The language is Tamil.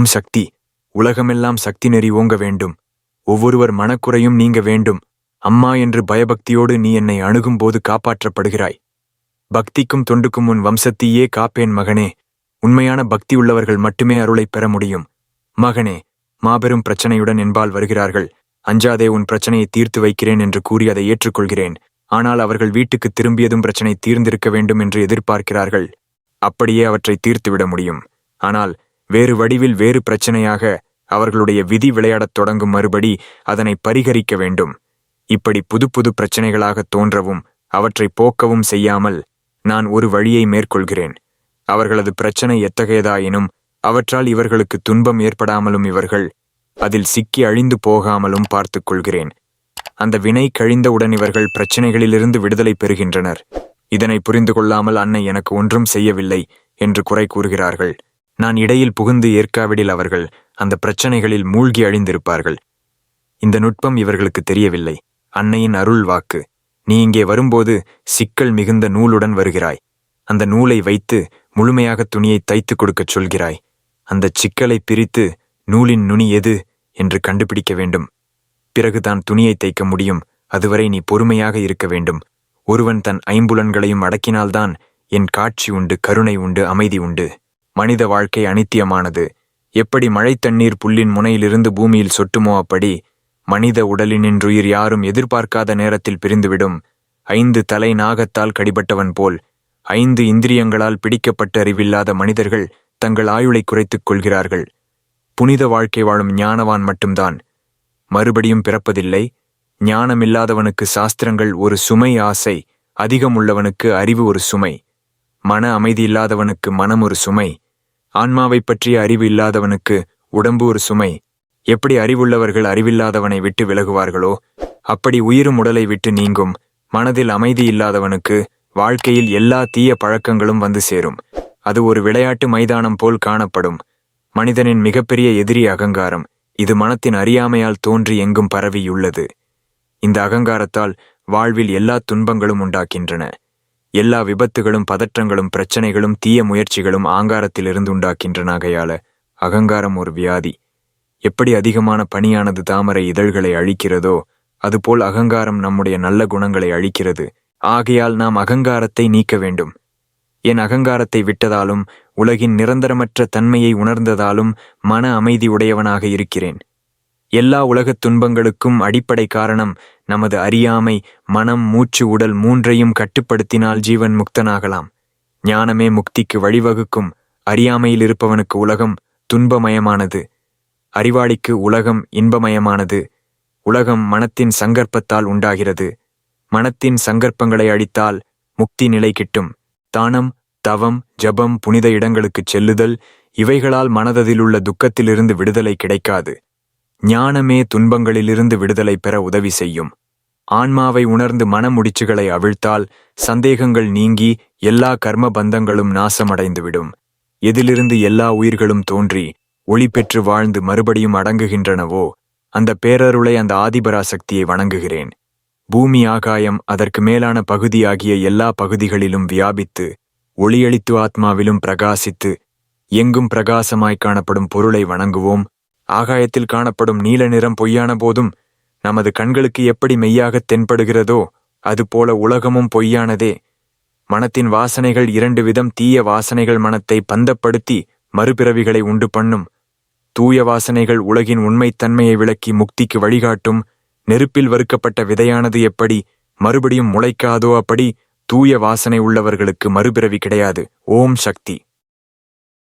உம் சக்தி. உலகமெல்லாம் சக்தி நெறி ஓங்க வேண்டும். ஒவ்வொருவர் மனக்குறையும் நீங்க வேண்டும். அம்மா என்று பயபக்தியோடு நீ என்னை அணுகும்போது காப்பாற்றப்படுகிறாய். பக்திக்கும் தொண்டுக்கும் உன் வம்சத்தையே காப்பேன் மகனே. உண்மையான பக்தி உள்ளவர்கள் மட்டுமே அருளை பெற முடியும். மகனே மாபெரும் பிரச்சனையுடன் என்பால் வருகிறார்கள். அஞ்சாதே உன் பிரச்சனையை தீர்த்து வைக்கிறேன் என்று கூறி அதை ஏற்றுக்கொள்கிறேன். ஆனால் அவர்கள் வீட்டுக்கு திரும்பியதும் பிரச்சனை தீர்ந்திருக்க வேண்டும் என்று எதிர்பார்க்கிறார்கள். அப்படியே அவற்றை தீர்த்துவிட முடியும். ஆனால் வேறு வடிவில் வேறு பிரச்சனையாக அவர்களுடைய விதி விளையாடத் தொடங்கும் மறுபடி அதனை பரிகரிக்க வேண்டும். இப்படி புது புது பிரச்சனைகளாக தோன்றவும் அவற்றை போக்கவும் செய்யாமல் நான் ஒரு வழியை மேற்கொள்கிறேன். அவர்களது பிரச்சனை எத்தகையதாயினும் அவற்றால் இவர்களுக்கு துன்பம் ஏற்படாமலும் இவர்கள் அதில் சிக்கி அழிந்து போகாமலும் பார்த்துக் கொள்கிறேன். அந்த வினை கழிந்தவுடன் இவர்கள் பிரச்சனைகளிலிருந்து விடுதலை பெறுகின்றனர். இதனை புரிந்து கொள்ளாமல் அன்னை எனக்கு ஒன்றும் செய்யவில்லை என்று குறை கூறுகிறார்கள். நான் இடையில் புகுந்து ஏற்காவிடில் அவர்கள் அந்த பிரச்சனைகளில் மூழ்கி அழிந்திருப்பார்கள். இந்த நுட்பம் இவர்களுக்கு தெரியவில்லை. அன்னையின் அருள் வாக்கு நீ இங்கே வரும்போது சிக்கல் மிகுந்த நூலுடன் வருகிறாய். அந்த நூலை வைத்து முழுமையாக துணியை தைத்துக் கொடுக்கச் சொல்கிறாய். அந்தச் சிக்கலை பிரித்து நூலின் நுனி எது என்று கண்டுபிடிக்க வேண்டும். பிறகுதான் துணியை தைக்க முடியும். அதுவரை நீ பொறுமையாக இருக்க வேண்டும். ஒருவன் தன் ஐம்புலன்களையும் அடக்கினால்தான் என் காட்சி உண்டு கருணை உண்டு அமைதி உண்டு. மனித வாழ்க்கை அனித்தியமானது. எப்படி மழைத்தண்ணீர் புல்லின் முனையிலிருந்து பூமியில் சொட்டுமோ அப்படி மனித உடலினின்றுயிர் யாரும் எதிர்பார்க்காத நேரத்தில் பிரிந்துவிடும். ஐந்து தலை நாகத்தால் கடிபட்டவன் போல் ஐந்து இந்திரியங்களால் பிடிக்கப்பட்ட அறிவில்லாத மனிதர்கள் தங்கள் ஆயுளை குறைத்துக் கொள்கிறார்கள். புனித வாழ்க்கை வாழும் ஞானவான் மட்டும்தான். மறுபடியும் பிறப்பதில்லை. ஞானமில்லாதவனுக்கு சாஸ்திரங்கள் ஒரு சுமை ஆசை அதிகம் உள்ளவனுக்கு அறிவு ஒரு சுமை. மன அமைதி இல்லாதவனுக்கு மனம் ஒரு சுமை ஆன்மாவைப் பற்றிய அறிவு இல்லாதவனுக்கு உடம்பு ஒரு சுமை. எப்படி அறிவுள்ளவர்கள் அறிவில்லாதவனை விட்டு விலகுவார்களோ அப்படி உயிரும் உடலை விட்டு நீங்கும். மனதில் அமைதி இல்லாதவனுக்கு வாழ்க்கையில் எல்லா தீய பழக்கங்களும் வந்து சேரும். அது ஒரு விளையாட்டு மைதானம் போல் காணப்படும். மனிதனின் மிகப்பெரிய எதிரி அகங்காரம் இது மனத்தின் அறியாமையால் தோன்றி எங்கும் பரவியுள்ளது. இந்த அகங்காரத்தால் வாழ்வில் எல்லா துன்பங்களும் உண்டாக்கின்றன. எல்லா விபத்துகளும் பதற்றங்களும் பிரச்சனைகளும் தீய முயற்சிகளும் ஆங்காரத்திலிருந்து உண்டாக்கின்றன ஆகையால அகங்காரம் ஒரு வியாதி. எப்படி அதிகமான பணியானது தாமரை இதழ்களை அழிக்கிறதோ அதுபோல் அகங்காரம் நம்முடைய நல்ல குணங்களை அழிக்கிறது. ஆகையால் நாம் அகங்காரத்தை நீக்க வேண்டும். என் அகங்காரத்தை விட்டதாலும் உலகின் நிரந்தரமற்ற தன்மையை உணர்ந்ததாலும் மன அமைதி உடையவனாக இருக்கிறேன். எல்லா உலகத் துன்பங்களுக்கும் அடிப்படை காரணம் நமது அறியாமை மனம் மூச்சு உடல் மூன்றையும் கட்டுப்படுத்தினால் ஜீவன் முக்தனாகலாம். ஞானமே முக்திக்கு வழிவகுக்கும். அறியாமையில் இருப்பவனுக்கு உலகம் துன்பமயமானது. அறிவாளிக்கு உலகம் இன்பமயமானது. உலகம் மனத்தின் சங்கற்பத்தால் உண்டாகிறது. மனத்தின் சங்கற்பங்களை அழித்தால் முக்தி நிலை கிட்டும். தானம் தவம் ஜபம் புனித இடங்களுக்குச் செல்லுதல் இவைகளால் மனததிலுள்ள துக்கத்திலிருந்து விடுதலை கிடைக்காது. ஞானமே துன்பங்களிலிருந்து விடுதலை பெற உதவி செய்யும். ஆன்மாவை உணர்ந்து மனமுடிச்சுகளை அவிழ்த்தால் சந்தேகங்கள் நீங்கி எல்லா கர்ம பந்தங்களும் நாசமடைந்துவிடும். எதிலிருந்து எல்லா உயிர்களும் தோன்றி ஒளி பெற்று வாழ்ந்து மறுபடியும் அடங்குகின்றனவோ அந்த பேரருளை அந்த ஆதிபராசக்தியை வணங்குகிறேன். பூமி ஆகாயம் அதற்கு மேலான பகுதியாகிய எல்லா பகுதிகளிலும் வியாபித்து ஒளியளித்து ஆத்மாவிலும் பிரகாசித்து எங்கும் பிரகாசமாய் காணப்படும் பொருளை வணங்குவோம். ஆகாயத்தில் காணப்படும் நீல நிறம் பொய்யான போதும் நமது கண்களுக்கு எப்படி மெய்யாகத் தென்படுகிறதோ அதுபோல உலகமும் பொய்யானதே. மனத்தின் வாசனைகள் இரண்டு விதம் தீய வாசனைகள் மனத்தை பந்தப்படுத்தி மறுபிறவிகளை உண்டு பண்ணும். தூய வாசனைகள் உலகின் உண்மைத்தன்மையை விளக்கி முக்திக்கு வழிகாட்டும். நெருப்பில் வறுக்கப்பட்ட விதையானது எப்படி மறுபடியும் முளைக்காதோ அப்படி தூய வாசனை உள்ளவர்களுக்கு மறுபிறவி கிடையாது. ஓம் சக்தி.